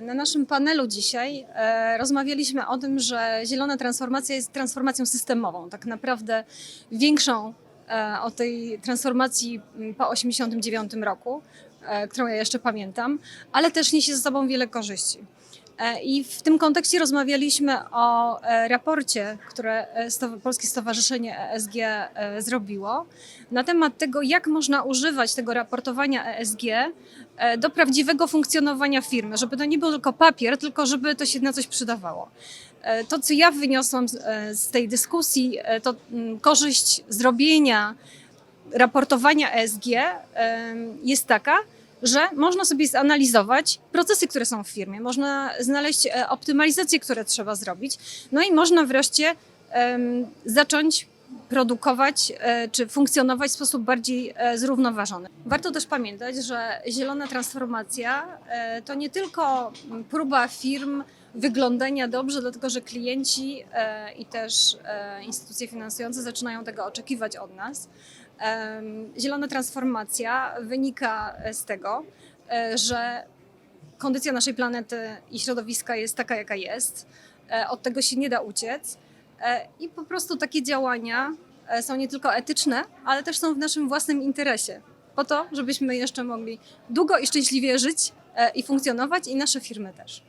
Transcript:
Na naszym panelu dzisiaj e, rozmawialiśmy o tym, że zielona transformacja jest transformacją systemową, tak naprawdę większą e, od tej transformacji po 1989 roku, e, którą ja jeszcze pamiętam, ale też niesie ze sobą wiele korzyści. E, I w tym kontekście rozmawialiśmy o e, raporcie, które e, Polskie Stowarzyszenie ESG zrobiło, na temat tego, jak można używać tego raportowania ESG do prawdziwego funkcjonowania firmy, żeby to nie był tylko papier, tylko żeby to się na coś przydawało. To, co ja wyniosłam z, tej dyskusji, to mm, korzyść zrobienia raportowania ESG jest taka, że można sobie zanalizować procesy, które są w firmie, można znaleźć e, optymalizacje, które trzeba zrobić, no i można wreszcie zacząć produkować e, czy funkcjonować w sposób bardziej e, zrównoważony. Warto też pamiętać, że zielona transformacja to nie tylko próba firm wyglądania dobrze, dlatego że klienci i też instytucje finansujące zaczynają tego oczekiwać od nas. Zielona transformacja wynika z tego, e, że kondycja naszej planety i środowiska jest taka, jaka jest. E, Od tego się nie da uciec. E, I po prostu takie działania są nie tylko etyczne, ale też są w naszym własnym interesie. Po to, żebyśmy jeszcze mogli długo i szczęśliwie żyć i funkcjonować, i nasze firmy też.